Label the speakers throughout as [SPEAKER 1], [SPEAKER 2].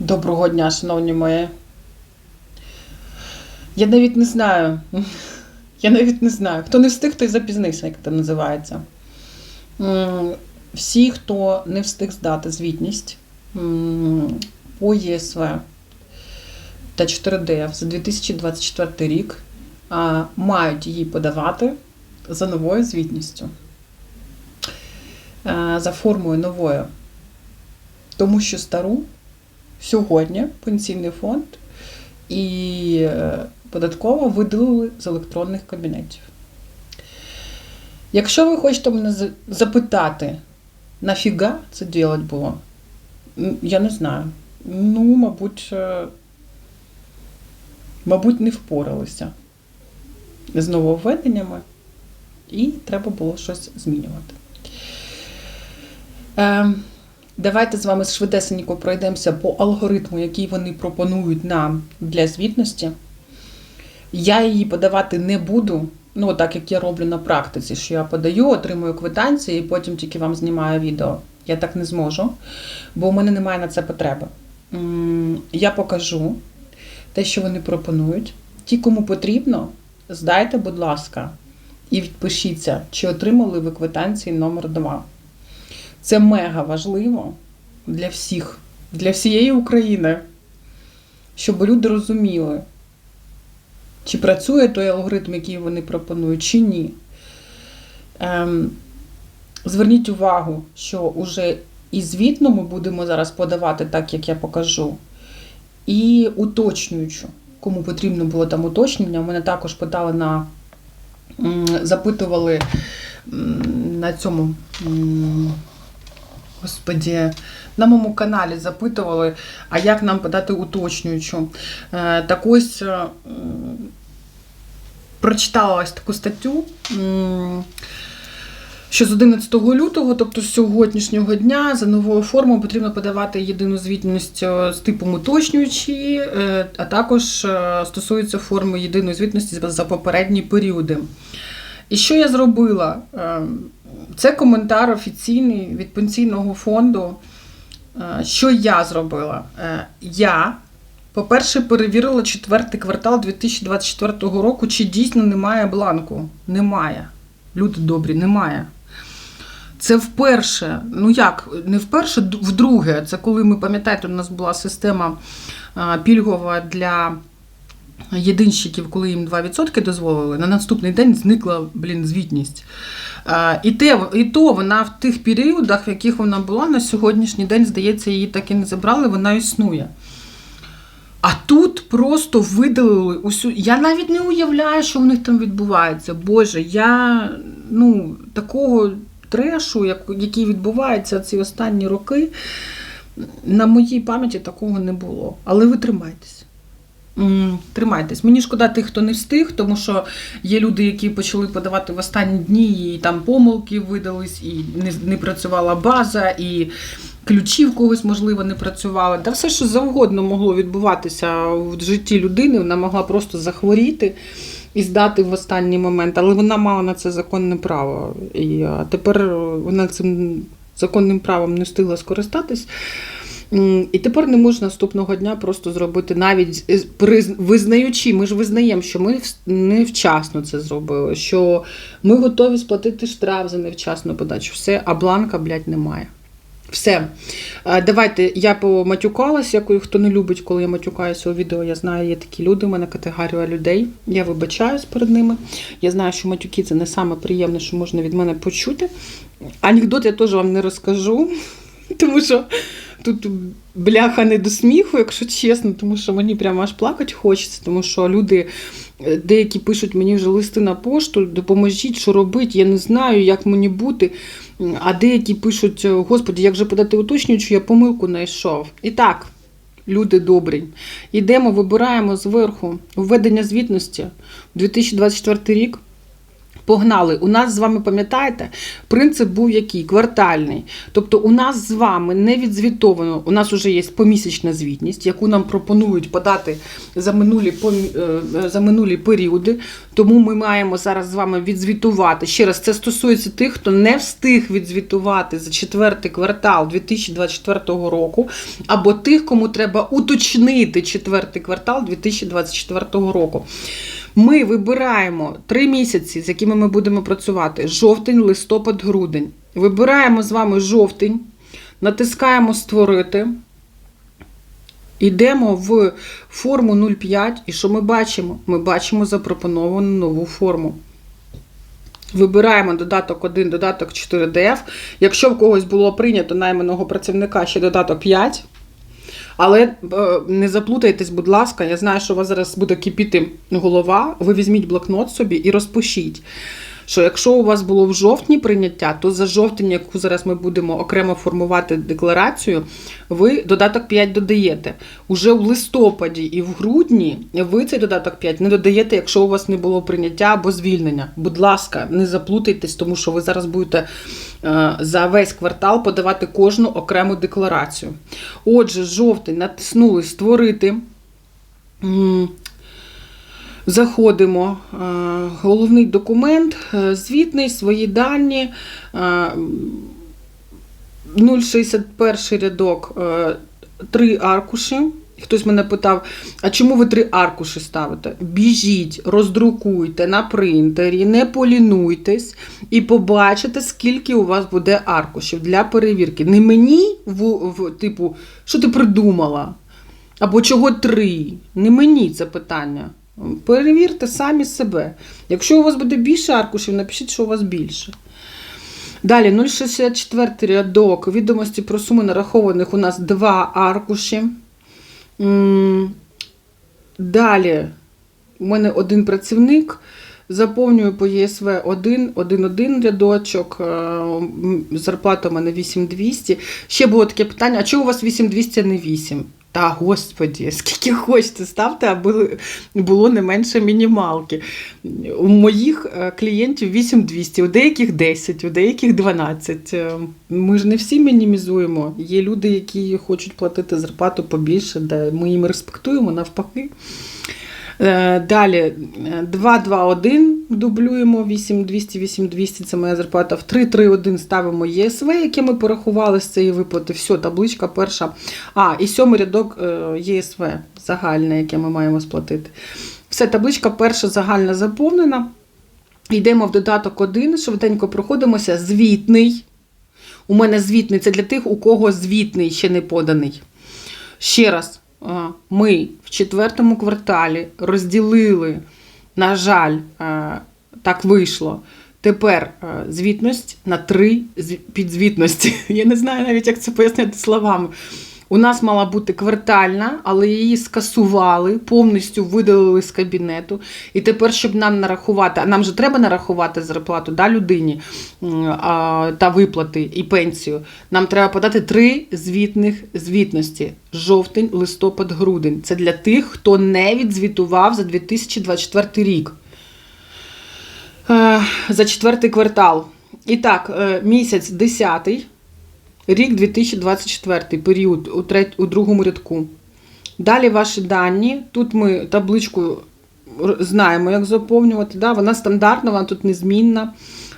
[SPEAKER 1] Доброго дня, шановні мої. Я навіть не знаю. Я навіть не знаю. Хто не встиг, той запізнився, як це називається. Всі, хто не встиг здати звітність по ЄСВ та 4ДФ за 2024 рік, мають її подавати за новою звітністю. Е, За формою новою. Тому що стару сьогодні пенсійний фонд і е, податкова видалили з електронних кабінетів. Якщо ви хочете мене запитати, нафіга це делать було, я не знаю. Ну, мабуть, е, мабуть, не впоралися з нововведеннями, і треба було щось змінювати. Давайте з вами швидесенько пройдемося по алгоритму, який вони пропонують нам для звітності. Я її подавати не буду. Ну, так як я роблю на практиці, що я подаю, отримую квитанції і потім тільки вам знімаю відео. Я так не зможу, бо у мене немає на це потреби. Я покажу те, що вони пропонують. Ті, кому потрібно, здайте, будь ласка, і відпишіться, чи отримали ви квитанції номер 2. Це мега важливо для всіх, для всієї України, щоб люди розуміли, чи працює той алгоритм, який вони пропонують, чи ні. Ем, зверніть увагу, що уже і звітно ми будемо зараз подавати так, як я покажу, і уточнюючу. Кому потрібно було там уточнення, мене також питали на запитували на цьому. Господі, на моєму каналі запитували, а як нам подати уточнюючу. Е, Так ось е, прочитала ось таку статтю, що з 11 лютого, тобто з сьогоднішнього дня, за новою формою потрібно подавати єдину звітність е, з типом уточнюючі, а також стосується форми єдиної звітності за- попередні періоди. І що я зробила? Е, Це коментар офіційний від пенсійного фонду. Е, Що я зробила? Е, Я, по-перше, перевірила четвертий квартал 2024 року, чи дійсно немає бланку. Немає. Люди добрі, немає. Це вперше, ну як, не вперше, вдруге. Це коли ми пам'ятаєте, у нас була система пільгова для єдинщиків, коли їм 2% дозволили, на наступний день зникла блін, звітність. І, те, і то вона в тих періодах, в яких вона була, на сьогоднішній день, здається, її так і не забрали, вона існує. А тут просто видалили усю. Я навіть не уявляю, що в них там відбувається. Боже, я ну, такого трешу, як, який відбувається ці останні роки, на моїй пам'яті такого не було. Але ви тримайтесь. Тримайтесь. Мені шкода тих, хто не встиг, тому що є люди, які почали подавати в останні дні, і там помилки видались, і не, не працювала база, і ключі в когось, можливо, не працювали. Та все, що завгодно могло відбуватися в житті людини, вона могла просто захворіти і здати в останній момент, але вона мала на це законне право. І тепер вона цим законним правом не встигла скористатись. І тепер не може наступного дня просто зробити навіть визнаючи, ми ж визнаємо, що ми невчасно це зробили, що ми готові сплатити штраф за невчасну подачу. Все, а бланка, блядь, немає. Все. Е, Давайте я поматюкалась, як хто не любить, коли я матюкаюся у відео. Я знаю, є такі люди, у мене категорія людей. Я вибачаюсь перед ними. Я знаю, що матюки це не саме приємне, що можна від мене почути. Анекдот я теж вам не розкажу, тому що тут бляха не до сміху, якщо чесно, тому що мені прямо аж плакати хочеться, тому що люди. е, Деякі пишуть мені вже листи на пошту, допоможіть, що робити, я не знаю, як мені бути. А деякі пишуть: Господі, як же подати уточнюючу, я помилку знайшов. І так, люди добрі, йдемо, вибираємо зверху введення звітності в 2024 рік. Погнали. У нас з вами, пам'ятаєте, принцип був який? Квартальний. Тобто у нас з вами не відзвітовано, у нас вже є помісячна звітність, яку нам пропонують подати за минулі, помі- е, за минулі періоди. Тому ми маємо зараз з вами відзвітувати. Ще раз, це стосується тих, хто не встиг відзвітувати за четвертий квартал 2024 року, або тих, кому треба уточнити четвертий квартал 2024 року. Ми вибираємо три місяці, з якими ми будемо працювати: жовтень, листопад, грудень. Вибираємо з вами жовтень, натискаємо Створити. Йдемо в форму 0,5. І що ми бачимо? Ми бачимо запропоновану нову форму. Вибираємо додаток 1, додаток 4 DF. Якщо в когось було прийнято найманого працівника ще додаток 5. Але е, не заплутайтесь, будь ласка, я знаю, що у вас зараз буде кипіти голова. Ви візьміть блокнот собі і розпишіть. Що якщо у вас було в жовтні прийняття, то за жовтень, яку зараз ми будемо окремо формувати декларацію, ви додаток 5 додаєте. Уже в листопаді і в грудні ви цей додаток 5 не додаєте, якщо у вас не було прийняття або звільнення. Будь ласка, не заплутайтесь, тому що ви зараз будете е, за весь квартал подавати кожну окрему декларацію. Отже, жовтень натиснули створити. Заходимо. Е, Головний документ, е, звітний, свої дані. е, 061 рядок, е, три аркуші. Хтось мене питав, а чому ви три аркуші ставите? Біжіть, роздрукуйте на принтері, не полінуйтесь і побачите, скільки у вас буде аркушів для перевірки. Не мені, в, в типу, що ти придумала? Або чого три? Не мені це питання. Перевірте самі себе. Якщо у вас буде більше аркушів, напишіть, що у вас більше. Далі 064 рядок. Відомості про суми нарахованих у нас два аркуші. Далі у мене один працівник. Заповнюю по ЄСВ 1, 1, рядочок, е, зарплата у мене 8200. Ще було таке питання: а чого у вас 8200, а не 8? Та господі, скільки хочете, ставте, аби було не менше мінімалки. У моїх е, клієнтів 8200, у деяких 10, у деяких 12. Е, Ми ж не всі мінімізуємо. Є люди, які хочуть платити зарплату побільше, де ми їм респектуємо навпаки. Е, Далі е, 221 дублюємо 8200, 8200, це моя зарплата. В 331 ставимо ЄСВ, яке ми порахували з цієї виплати. Все, табличка перша. А, і сьомий рядок е, ЄСВ загальне, яке ми маємо сплатити. Все, табличка перша загальна заповнена. Йдемо в додаток 1, швиденько проходимося. Звітний. У мене звітний це для тих, у кого звітний ще не поданий. Ще раз, ми в четвертому кварталі розділили, на жаль, так вийшло. Тепер звітність на три зв- підзвітності. Я не знаю навіть, як це пояснити словами. У нас мала бути квартальна, але її скасували, повністю видалили з кабінету. І тепер, щоб нам нарахувати, а нам же треба нарахувати зарплату да, людині а, та виплати і пенсію. Нам треба подати три звітних звітності: жовтень, листопад, грудень. Це для тих, хто не відзвітував за 2024 рік. Е, За четвертий квартал. І так, е, місяць 10 Рік 2024, період у, трет... у другому рядку. Далі ваші дані. Тут ми табличку знаємо, як заповнювати. Да? Вона стандартна, вона тут незмінна.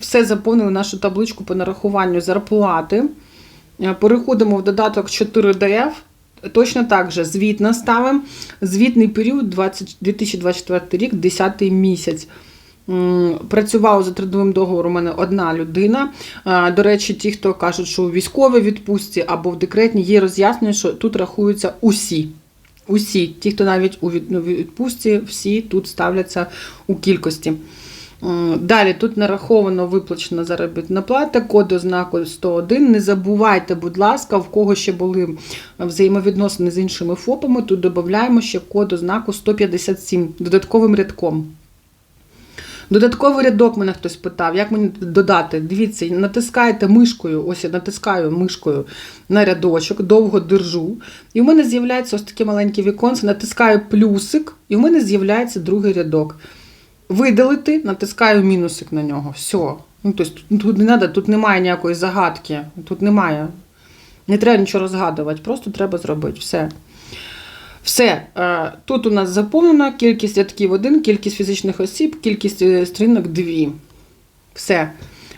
[SPEAKER 1] Все заповнили нашу табличку по нарахуванню зарплати. Е, Переходимо в додаток 4DF. Точно так же звітна ставимо. Звітний період 20... 2024 рік, 10 місяць. Працювала за трудовим договором у мене одна людина. До речі, ті, хто кажуть, що у військовій відпустці або в декретній, є роз'яснення, що тут рахуються усі. Усі, ті, хто навіть у ну, відпустці, всі тут ставляться у кількості. Далі тут нараховано виплачена заробітна плата, код ознаку 101. Не забувайте, будь ласка, в кого ще були взаємовідносини з іншими ФОПами, тут додаємо ще код ознаку 157 додатковим рядком. Додатковий рядок мене хтось питав, як мені додати. Дивіться, натискаєте мишкою, ось я натискаю мишкою на рядочок, довго держу. І в мене з'являється ось таке маленьке віконце, натискаю плюсик, і в мене з'являється другий рядок. видалити, натискаю мінусик на нього. Все. Ну, тобто, тут не треба, тут немає ніякої загадки. Тут немає. Не треба нічого розгадувати, просто треба зробити. Все. Все. Е, Тут у нас заповнена кількість рядків 1, кількість фізичних осіб, кількість е, сторінок 2. Все.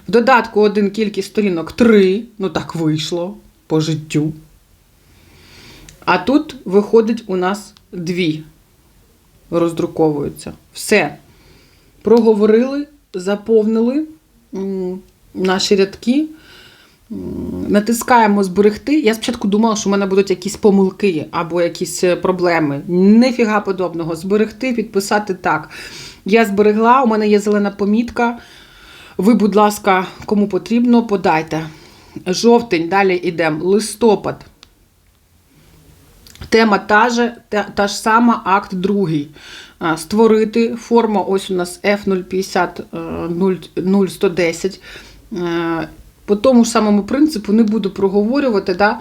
[SPEAKER 1] В додатку 1 кількість сторінок 3. Ну так вийшло по життю. А тут виходить у нас 2. Роздруковуються. Все. Проговорили, заповнили наші рядки. Натискаємо зберегти. Я спочатку думала, що в мене будуть якісь помилки або якісь е, проблеми. Нефіга подобного. Зберегти, підписати так. Я зберегла, у мене є зелена помітка. Ви, будь ласка, кому потрібно, подайте. Жовтень, далі йдемо. Листопад. Тема та ж, та, та ж сама, акт другий. Створити. Форма ось у нас F050 е, 0110. По тому ж самому принципу не буду проговорювати. Да?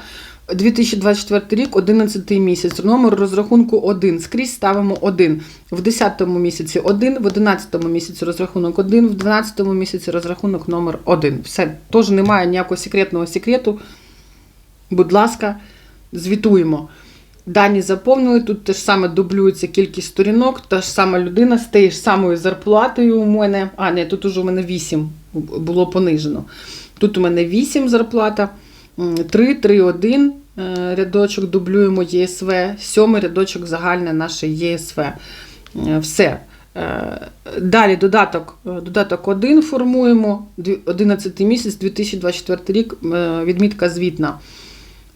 [SPEAKER 1] 2024 рік, 11 місяць, номер розрахунку 1. Скрізь ставимо 1. В 10 місяці 1, в 11 місяці розрахунок 1, в 12 місяці розрахунок номер 1. Все, теж немає ніякого секретного секрету. Будь ласка, звітуємо. Дані заповнили, тут теж саме дублюється кількість сторінок, та ж сама людина з тією ж самою зарплатою у мене. А, ні, тут уже у мене 8 було понижено. Тут у мене 8 зарплата, 3, 3, 1 рядочок дублюємо ЄСВ, 7 рядочок загальне наше ЄСВ. Е, Все. Е, Далі додаток, е, додаток 1 формуємо, 11 місяць, 2024 рік, відмітка звітна.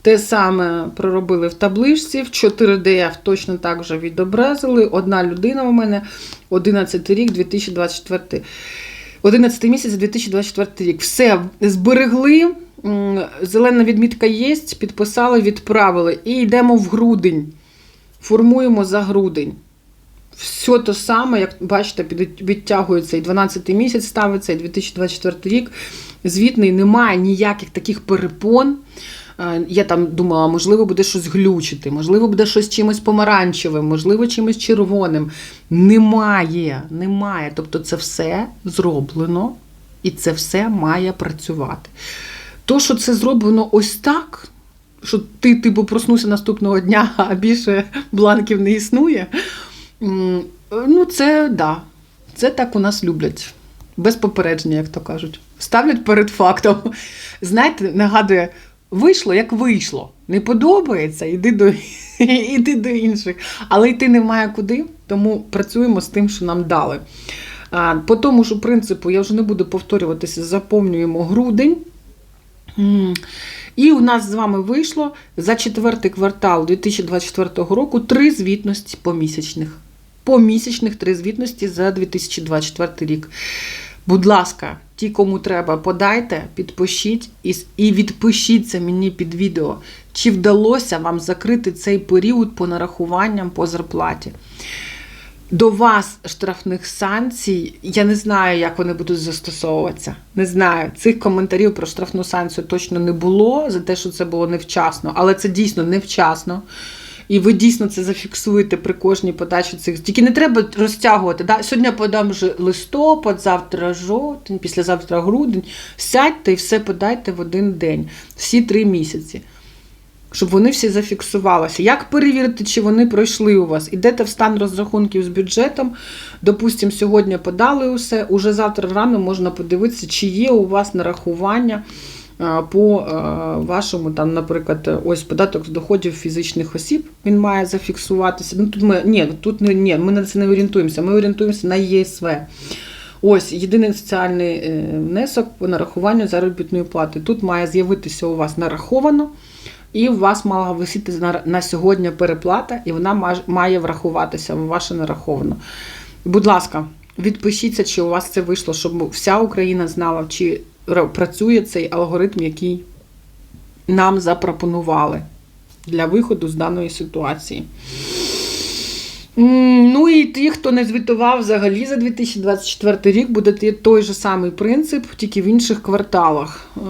[SPEAKER 1] Те саме проробили в табличці, в 4DF точно так же відобразили. Одна людина у мене 11 рік, 2024. 11 місяць, 2024 рік. Все, зберегли. Зелена відмітка є, підписали, відправили. І йдемо в грудень. Формуємо за грудень. Все те саме, як бачите, відтягується і 12 місяць ставиться, і 2024 рік. Звітний немає ніяких таких перепон. Е, Я там думала, можливо, буде щось глючити, можливо, буде щось чимось помаранчевим, можливо, чимось червоним. Немає, немає. Тобто це все зроблено і це все має працювати. То, що це зроблено ось так, що ти типу проснувся наступного дня, а більше бланків не існує. Ну, це да. Це так у нас люблять. Без попередження, як то кажуть. Ставлять перед фактом. Знаєте, нагадує, вийшло, як вийшло. Не подобається, іди до, іди до інших. Але йти немає куди, тому працюємо з тим, що нам дали. А, По тому ж принципу, я вже не буду повторюватися, заповнюємо грудень. І у нас з вами вийшло за четвертий квартал 2024 року три звітності помісячних. Помісячних три звітності за 2024 рік. Будь ласка, ті, кому треба, подайте, підпишіть і, відпишіться мені під відео, чи вдалося вам закрити цей період по нарахуванням по зарплаті. До вас штрафних санкцій, я не знаю, як вони будуть застосовуватися. Не знаю. Цих коментарів про штрафну санкцію точно не було за те, що це було невчасно, але це дійсно невчасно. І ви дійсно це зафіксуєте при кожній подачі цих. Тільки не треба розтягувати. Да? Сьогодні я подам вже листопад, завтра жовтень, післязавтра грудень. Сядьте і все подайте в один день, всі три місяці щоб вони всі зафіксувалися. Як перевірити, чи вони пройшли у вас? Ідете в стан розрахунків з бюджетом. Допустимо, сьогодні подали усе, уже завтра рано можна подивитися, чи є у вас нарахування по вашому, там, наприклад, ось податок з доходів фізичних осіб. Він має зафіксуватися. Ну тут ми ні, тут не ні, ми на це не орієнтуємося. Ми орієнтуємося на ЄСВ. Ось єдиний соціальний е, внесок по нарахуванню заробітної плати. Тут має з'явитися у вас нараховано, і у вас мала висіти на, сьогодні переплата, і вона має врахуватися ваше нараховано. Будь ласка, відпишіться, чи у вас це вийшло, щоб вся Україна знала, чи працює цей алгоритм, який нам запропонували для виходу з даної ситуації. Ну і ті, хто не звітував взагалі за 2024 рік, буде той же самий принцип, тільки в інших кварталах. Е,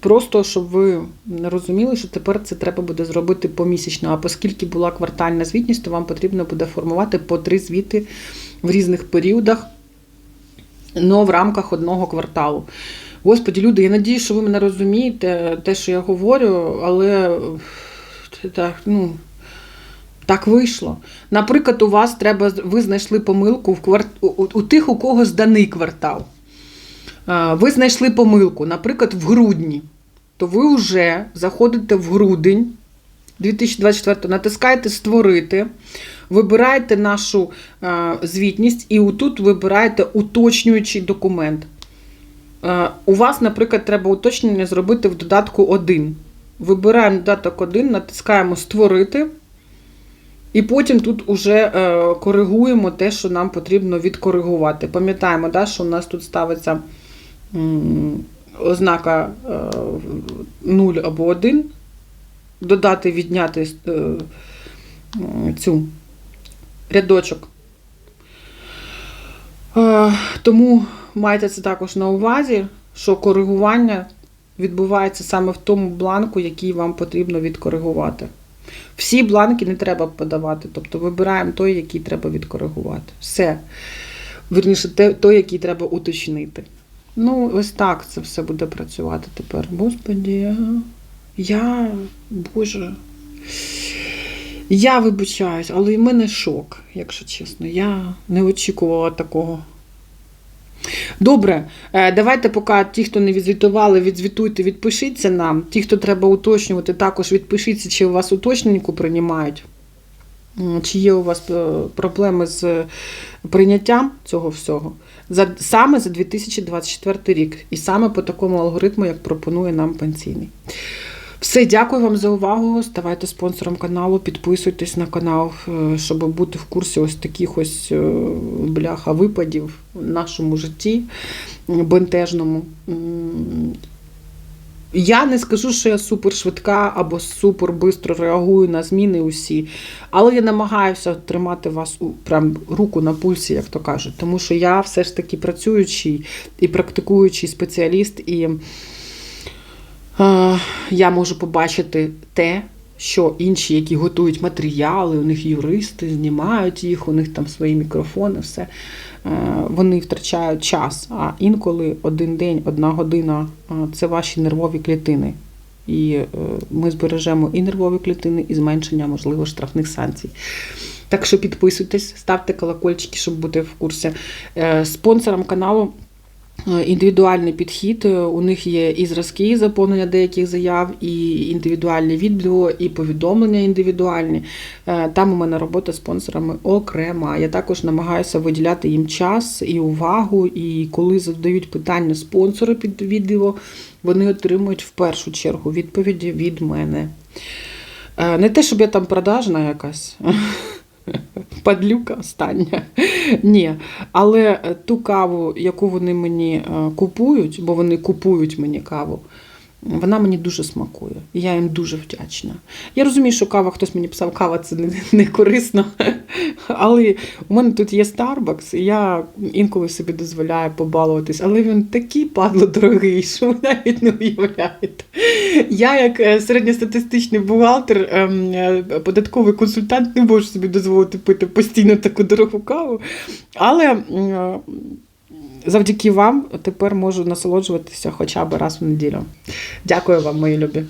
[SPEAKER 1] Просто щоб ви розуміли, що тепер це треба буде зробити помісячно. А оскільки була квартальна звітність, то вам потрібно буде формувати по три звіти в різних періодах, але в рамках одного кварталу. Господі, люди, я надію, що ви мене розумієте, те, що я говорю, але е, так, ну, так вийшло. Наприклад, у вас треба, ви знайшли помилку в кварт... у, тих, у кого зданий квартал. Ви знайшли помилку, наприклад, в грудні, то ви вже заходите в грудень 2024, натискаєте Створити, вибираєте нашу а, звітність і отут вибираєте уточнюючий документ. Е, У вас, наприклад, треба уточнення зробити в додатку 1. Вибираємо додаток 1, натискаємо Створити. І потім тут уже е, коригуємо те, що нам потрібно відкоригувати. Пам'ятаємо, да, що у нас тут ставиться ознака е, 0 або 1. Додати, відняти е, цю рядочок. Е, Тому майте це також на увазі, що коригування відбувається саме в тому бланку, який вам потрібно відкоригувати. Всі бланки не треба подавати, тобто вибираємо той, який треба відкоригувати. Все. Вірніше, той, який треба уточнити. Ну, ось так це все буде працювати тепер. Господі, я, Боже. Я вибачаюсь, але в мене шок, якщо чесно. Я не очікувала такого. Добре, е, давайте поки ті, хто не відзвітували, відзвітуйте, відпишіться нам. Ті, хто треба уточнювати, також відпишіться, чи у вас уточненьку приймають. Чи є у вас е, проблеми з е, прийняттям цього всього? За, саме за 2024 рік. І саме по такому алгоритму, як пропонує нам пенсійний. Все, дякую вам за увагу. Ставайте спонсором каналу, підписуйтесь на канал, е, щоб бути в курсі ось таких ось е, бляха випадів в нашому житті бентежному. Я не скажу, що я супер швидка або супер швидко реагую на зміни усі, але я намагаюся тримати вас у прям руку на пульсі, як то кажуть, тому що я все ж таки працюючий і практикуючий спеціаліст, і е, я можу побачити те, що інші, які готують матеріали, у них юристи знімають їх, у них там свої мікрофони, все. Вони втрачають час. А інколи один день, одна година це ваші нервові клітини. І е, ми збережемо і нервові клітини, і зменшення, можливо, штрафних санкцій. Так що підписуйтесь, ставте колокольчики, щоб бути в курсі. Е, Спонсором каналу індивідуальний підхід. Е, У них є і зразки заповнення деяких заяв, і індивідуальне відео, і повідомлення індивідуальні. Е, Там у мене робота з спонсорами окрема. Я також намагаюся виділяти їм час і увагу. І коли задають питання спонсори під відео, вони отримують в першу чергу відповіді від мене. Е, Не те, щоб я там продажна якась. Падлюка остання. Ні. Але ту каву, яку вони мені е, купують, бо вони купують мені каву, вона мені дуже смакує. І я їм дуже вдячна. Я розумію, що кава, хтось мені писав, кава це не, не корисно. Але у мене тут є Starbucks, і я інколи собі дозволяю побалуватись, але він такий падло дорогий, що ви навіть не уявляєте. Я, як е, середньостатистичний бухгалтер, ем, е, податковий консультант, не можу собі дозволити пити постійно таку дорогу каву. Але е, завдяки вам тепер можу насолоджуватися хоча б раз в неділю. Дякую вам, мої любі.